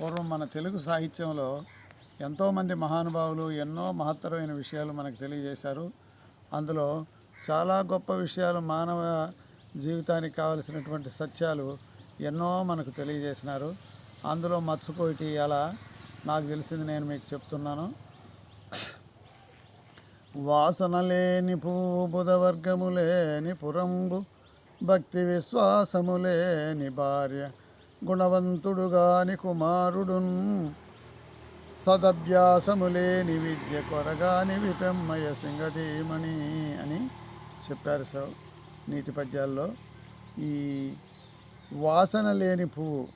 పూర్వం మన తెలుగు సాహిత్యంలో ఎంతోమంది మహానుభావులు ఎన్నో మహత్తరమైన విషయాలు మనకు తెలియజేశారు. అందులో చాలా గొప్ప విషయాలు మానవ జీవితానికి కావలసినటువంటి సత్యాలు ఎన్నో మనకు తెలియజేసినారు. అందులో మర్చిపోయి అలా నాకు తెలిసింది నేను మీకు చెప్తున్నాను. వాసన లేని పువ్వు బుధవర్గము లేని పురంబు భక్తి విశ్వాసము లేని భార్య గుణవంతుడుగాని కుమారుడున్ కుమారుడు లేని విద్య కొరగాని విపెమ్మయ సింగధీమణి అని చెప్పారు సార్ నీతి పద్యాల్లో. ఈ వాసన లేని పువ్వు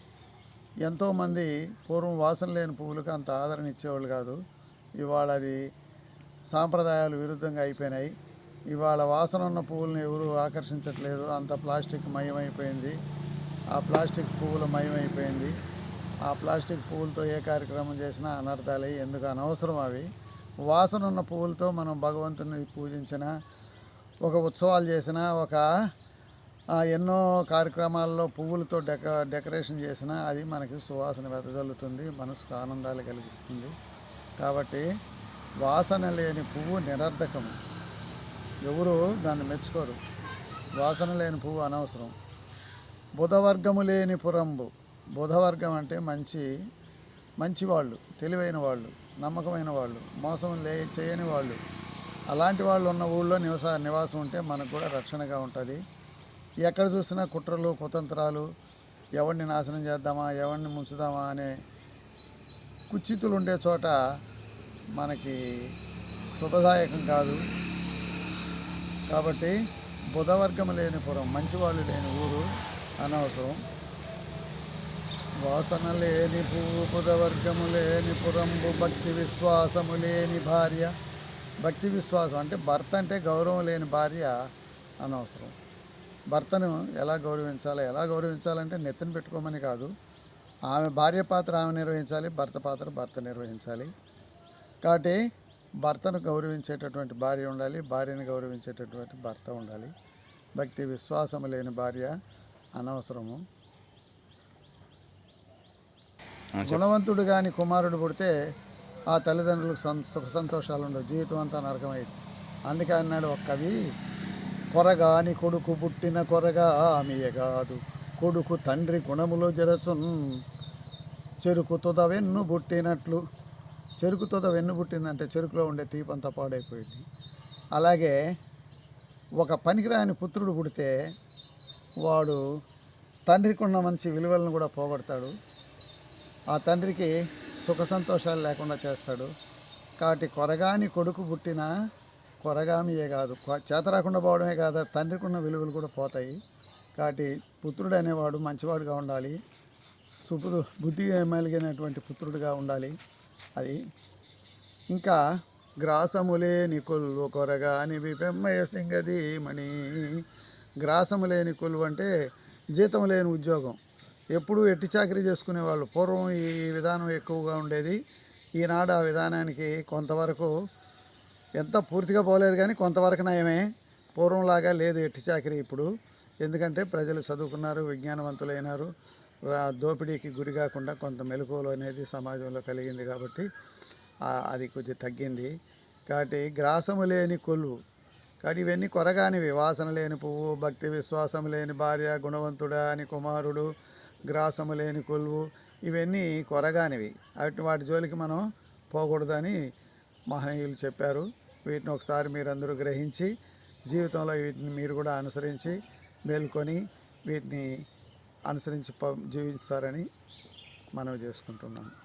ఎంతోమంది పూర్వం వాసన లేని పువ్వులకు అంత ఆదరణ ఇచ్చేవాళ్ళు కాదు. ఇవాళ అది సాంప్రదాయాలు విరుద్ధంగా అయిపోయినాయి. ఇవాళ వాసన ఉన్న పువ్వులను ఎవరు ఆకర్షించట్లేదు. అంత ప్లాస్టిక్ మయమైపోయింది. ఆ ప్లాస్టిక్ పువ్వులు మయమైపోయింది. ఆ ప్లాస్టిక్ పువ్వులతో ఏ కార్యక్రమం చేసినా అనర్థాలే ఎందుకు అనవసరం అవి? వాసన ఉన్న పువ్వులతో మనం భగవంతుని పూజించిన ఒక ఉత్సవాలు చేసిన ఒక ఎన్నో కార్యక్రమాల్లో పువ్వులతో డెక డెకరేషన్ చేసినా అది మనకి సువాసన వెదజల్లుతుంది మనసుకు ఆనందాలు కలిగిస్తుంది. కాబట్టి వాసన లేని పువ్వు నిరర్ధకము ఎవరు దాన్ని మెచ్చుకోరు. వాసన లేని పువ్వు అనవసరం. బుధవర్గము లేని పురంబు. బుధవర్గం అంటే మంచి మంచి వాళ్ళు తెలివైన వాళ్ళు నమ్మకమైన వాళ్ళు మోసం లే చేయని వాళ్ళు. అలాంటి వాళ్ళు ఉన్న ఊళ్ళో నివస నివాసం ఉంటే మనకు కూడా రక్షణగా ఉంటుంది. ఎక్కడ చూసినా కుట్రలు కుతంత్రాలు ఎవరిని నాశనం చేద్దామా ఎవరిని ముంచుదామా అనే కుచితులు ఉండే చోట మనకి శుభదాయకం కాదు. కాబట్టి బుధవర్గం లేని పురం మంచివాళ్ళు లేని ఊరు. అనవసరం. వాసన లేని పువ్వు లేని పురంబు భక్తి విశ్వాసము లేని భార్య. భక్తి విశ్వాసం అంటే భర్త అంటే గౌరవం లేని భార్య అనవసరం. భర్తను ఎలా గౌరవించాలి? ఎలా గౌరవించాలంటే నెత్తిన పెట్టుకోమని కాదు. ఆమె భార్య పాత్ర ఆమె నిర్వహించాలి భర్త పాత్ర భర్త నిర్వహించాలి. కాబట్టి భర్తను గౌరవించేటటువంటి భార్య ఉండాలి భార్యను గౌరవించేటటువంటి భర్త ఉండాలి. భక్తి విశ్వాసం లేని భార్య అనవసరము. గుణవంతుడు కాని కుమారుడు పుడితే ఆ తల్లిదండ్రులకు సుఖ సంతోషాలు ఉండవు. జీవితం అంతా నరకమైంది. అందుకే అన్నాడు ఒక కవి కొరగాని కొడుకు పుట్టిన కొరగా ఆమెయే కాదు. కొడుకు తండ్రి గుణములో జరచున్ చెరుకు తుద వెన్ను పుట్టినట్లు చెరుకు తుద వెన్ను పుట్టిందంటే చెరుకులో ఉండే తీపంతా పాడైపోయింది. అలాగే ఒక పనికిరాని పుత్రుడు పుడితే వాడు తండ్రికి ఉన్న మంచి విలువలను కూడా పోగొడతాడు. ఆ తండ్రికి సుఖ సంతోషాలు లేకుండా చేస్తాడు. కాబట్టి కొరగాని కొడుకు పుట్టిన కొరగామియే కాదు. కొ- చేత రాకుండా పోవడమే కాదు తండ్రికి ఉన్న విలువలు కూడా పోతాయి. కాబట్టి పుత్రుడు అనేవాడు మంచివాడుగా ఉండాలి. సుపురు బుద్ధి మెలిగినటువంటి పుత్రుడుగా ఉండాలి. అది ఇంకా గ్రాసములే నికొల్లు కొరగాని విపెమ్మయ సింగది మణి గ్రాసము లేని కొలువు అంటే జీతం లేని ఉద్యోగం. ఎప్పుడూ ఎట్టి చాకరీ చేసుకునే వాళ్ళు. పూర్వం ఈ విధానం ఎక్కువగా ఉండేది. ఈనాడు ఆ విధానానికి కొంతవరకు ఎంత పూర్తిగా పోలేదు కానీ కొంతవరకు నయమే. పూర్వంలాగా లేదు ఎట్టి చాకరీ ఇప్పుడు. ఎందుకంటే ప్రజలు చదువుకున్నారు విజ్ఞానవంతులైనారు. దోపిడీకి గురి కాకుండా కొంత మెలకువలు అనేది సమాజంలో కలిగింది కాబట్టి అది కొద్దిగా తగ్గింది. కాబట్టి గ్రాసము లేని కొలువు కానీ ఇవన్నీ కొరగానివి. వాసన లేని పువ్వు భక్తి విశ్వాసం లేని భార్య గుణవంతుడా అని కుమారుడు గ్రాసము లేని కొలువు ఇవన్నీ కొరగానివి. వాటిని వాటి జోలికి మనం పోకూడదని మహనీయులు చెప్పారు. వీటిని ఒకసారి మీరందరూ గ్రహించి జీవితంలో వీటిని మీరు కూడా అనుసరించి మేల్కొని వీటిని అనుసరించి జీవిస్తారని మనవి చేసుకుంటున్నాను